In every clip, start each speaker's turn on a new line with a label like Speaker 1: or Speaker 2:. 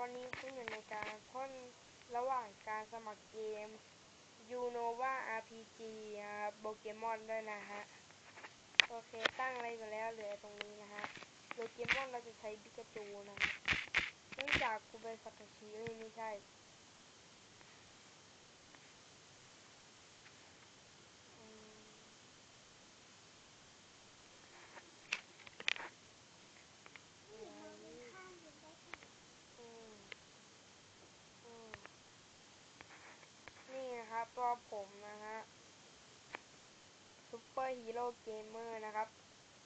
Speaker 1: ตอนนี้คุณอยู่ในการพ่นระหว่างการสมัครเกม Unova RPG นะครับโปเกมอนด้วยนะฮะ โอเค ตั้งอะไรไปแล้วเหลือตรงนี้นะฮะโปเกมอนเราจะใช้บิกาจูนะเนื่องจากกูเป็นสัตว์ชีเอ้ยไม่ใช่ อืมอืมอืมนี่นะครับตัว ผมนะฮะซูเปอร์ฮีโร่เกมเมอร์นะครับ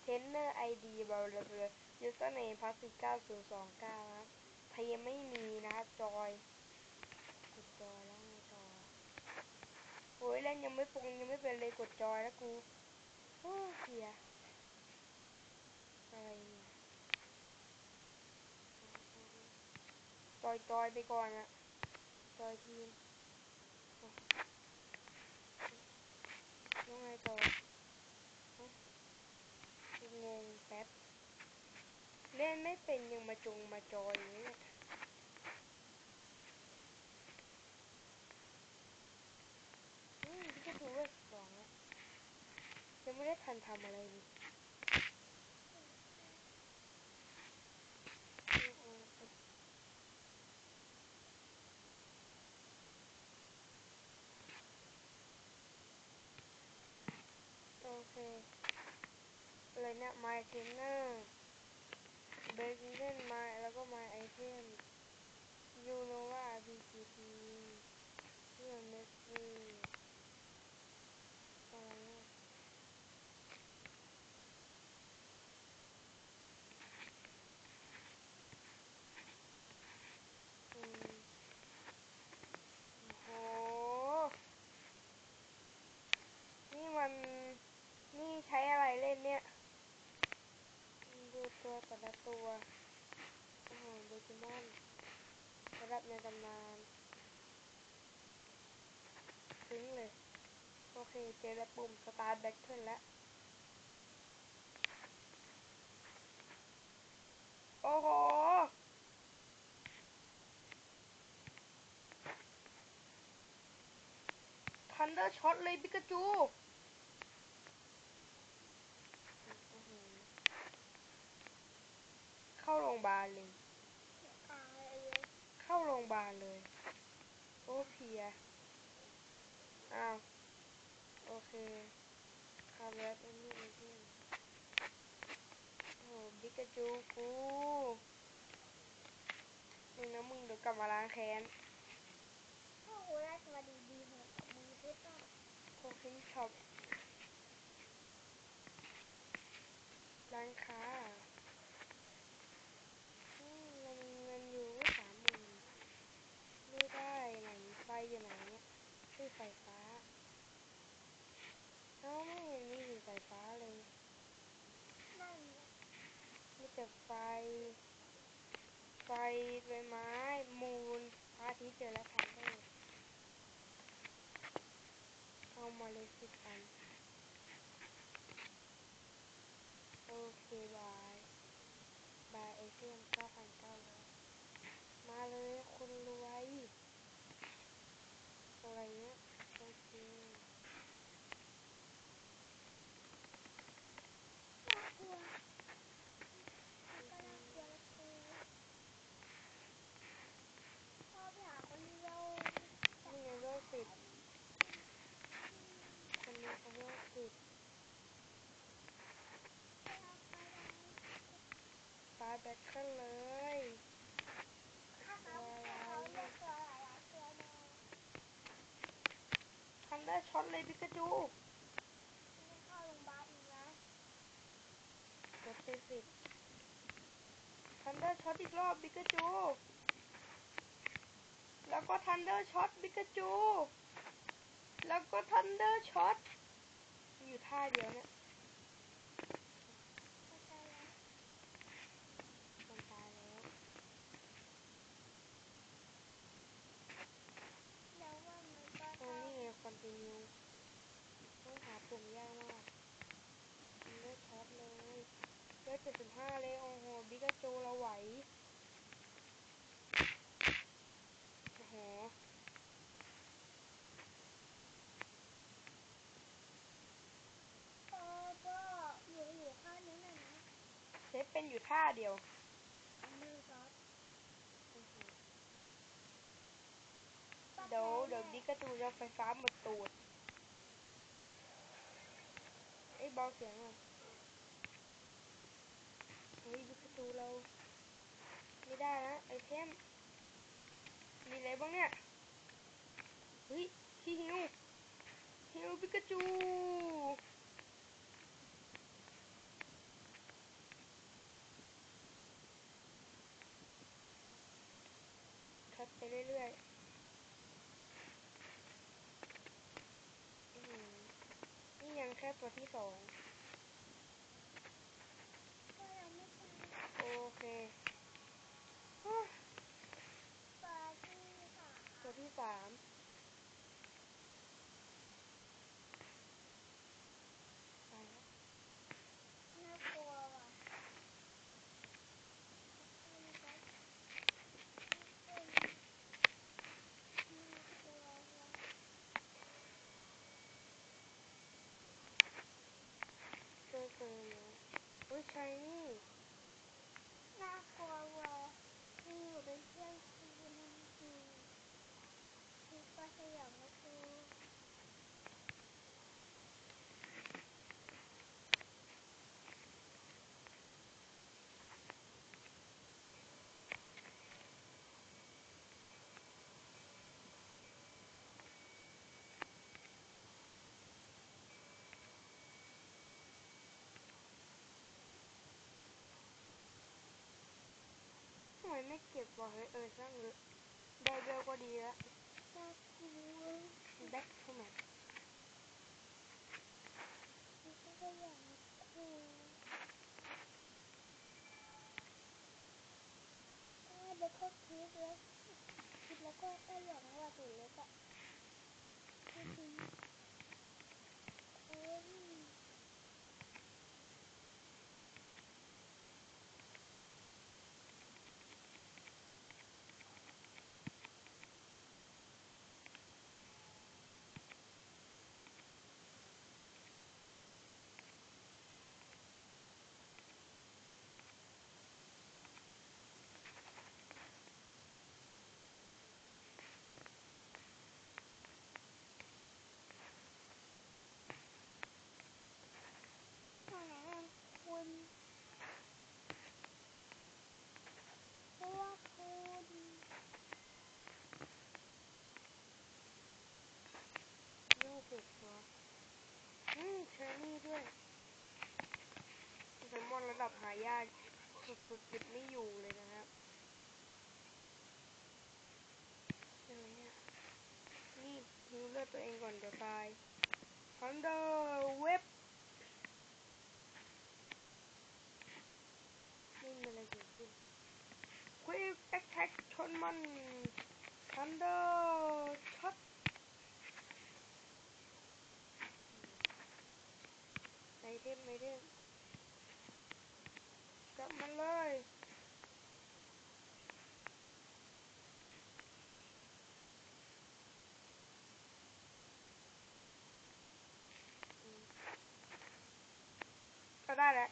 Speaker 1: เทนเนอร์ไอดีบลาบลายูสเนมพาสิก้าศูนย์สองเก้านะครับถ้ายังไม่มีนะครับจอยกดจอยแล้วไงต่อโอ้ยเล่นยังไม่ปรุงยังไม่เป็นเลยกดจอยแล้วกูโอ้เสียอะไรเนี่ยจอยจอยไปก่อนอะจอยทีม ยังไงต่องงแป๊บ เล่นไม่เป็นยังมาจงมาจอยอย่างนี้เลยอืมพี่ก็ดูเวอร์สองแล้วยังไม่ได้ทันทำอะไรเลยอืมอืมอืมโอเค เนี่ย my trainer เบรกเล่น my แล้วก็ my item ยูโนวา PGP เพื่อนเมสซี่อะไรเนี่ยอืมโอ้โห นี่มัน นี่ใช้อะไรเล่นเนี่ย ดูตัวแต่ละตัว โอ้โหโปเกมอนระดับในตำนานซึ้งเลย โอเค เจอแล้วปุ่มสตาร์แบ็คเทิลแล้ว โอ้โหทันเดอร์ช็อตเลยปิกาจูเข้าโรงพยาบาลเลย เข้าโรงพยาบาลเลย โอ้เพลีย อ้าว โอเคคาร์เวสอันนี้อันนี้โอ้บิกาจูกูมึงนะมึงเดี๋ยวกลับมาล้างแค้นโคฟินช็อปร้านค้าอืมเรามีเงินอยู่สามหมื่นไม่ได้ไหนไฟอยู่ไหนเนี่ยชื่อไฟฟ้า เอ้าไม่เห็นมีสีไฟฟ้าเลย มีแต่ไฟ ไฟใบไม้ มูลพระอาทิตย์เจอแล้วทันได้เอามาเลยสิบอัน โอเคบายบายเอเทียมเก้าพันเก้าร้อยมาเลยคนรวย อะไรเนี้ยโอเค นี่ไงเวลสิบคนนี้เขาเวลสิบ ฟาแบทเทิลเลยทันได้ช็อตเลยปิกาจูกดไปสิบทันได้ช็อตอีกรอบปิกาจู แล้วก็ทันเดอร์ช็อตปิกาจู แล้วก็ทันเดอร์ช็อตอยู่ท่าเดียวเนี่ย กุ่มยากมากเลือดท็อปเลยได้เจ็ดสิบห้าเลย โอ้โห บิ๊กโจเราไหว โอ้โหเซฟเป็นอยู่ท่าเดียวเดี๋ยวเดี๋ยวนี้กระตูจะไฟฟ้าหมดตูด เบาเสียงอะเฮ้ยดิกระจูเรา ไม่ได้นะไอเทมมีอะไรบ้างเนี่ย เฮ้ยที่ฮิวฮิวปิกาจูคัดไปเรื่อยๆ อื้อหือนี่ยังแค่ ตัวที่สอง
Speaker 2: ก็ยังไม่ตาย
Speaker 1: โอเคฮู้
Speaker 2: ปลาที่สาม
Speaker 1: ตัวที่สามไปแล้ว
Speaker 2: น่ากลัวว่ะนี่ครับเป็นน่ากลัวว่ะ
Speaker 1: เจอเจออยู่ อุ้ยนี่
Speaker 2: น่ากลัวว่ะที่อยู่ในเที่องคือมันคือคือก็สยอ
Speaker 1: งำ ไม่เก็บวะเฮ้ยเออช่างเลยได้เบลก็ดีละแบ็คทำไม
Speaker 2: คือปลาสยามก็คืออ่าเด็กก็คิดแล้วคิดแล้วก็ได้อย่างว่าตัวเล็กอะคือจริงเอ้ย อ่าคุณเพราะว่าคุณ
Speaker 1: โยกเก็บตัวอืมเชอร์นี่ด้วยแซลมอนระดับหายากสุดๆหยุดไม่อยู่เลยนะครับอะไรเนี่ยนี่ฮิวเลือดตัวเองก่อนเดี๋ยวตายฮันเดอร์เว็บไม่มีอะไรเกิดขึ้นควิกแอคแท็กชนมันฮันเดอร์ช็อตไอเทมไอเทม จับมันเลยก็ได้แห
Speaker 2: ละ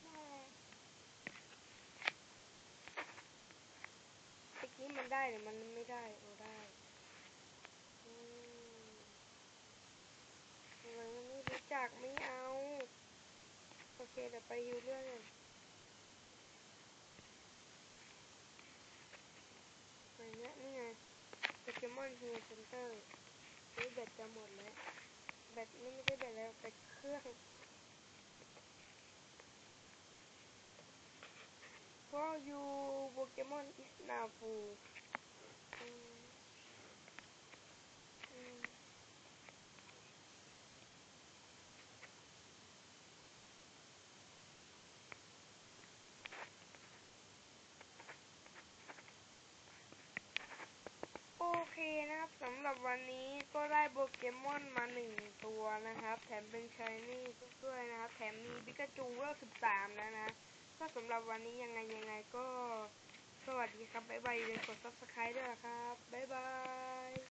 Speaker 1: เมื่อกี้มันได้หรือมันไม่ได้โอ้ได้มันไม่รู้จักไม่เอา เคเดี๋ยวไปฮิวเรื่องก่อนไรเนี้ยนี่ไงโปเกมอนฮิวเซ็นเตอร์เฮ้ยแบตจะหมดแล้ว แบตนี่ไม่ใช่แบตแล้วแบตเครื่องเพราะยูโปเกมอน is now full อืม เคนะครับสำหรับวันนี้ก็ได้โปเกมอนมาหนึ่งตัวนะครับ แถมเป็นชายนี่ด้วยนะครับ แถมมีบิกาจูเวลสิบสามแล้วนะ ก็สำหรับวันนี้ยังไงยังไงก็ สวัสดีครับ บ๊ายบายอย่าลืมกดซับสไครต์ด้วยครับ บ๊ายบาย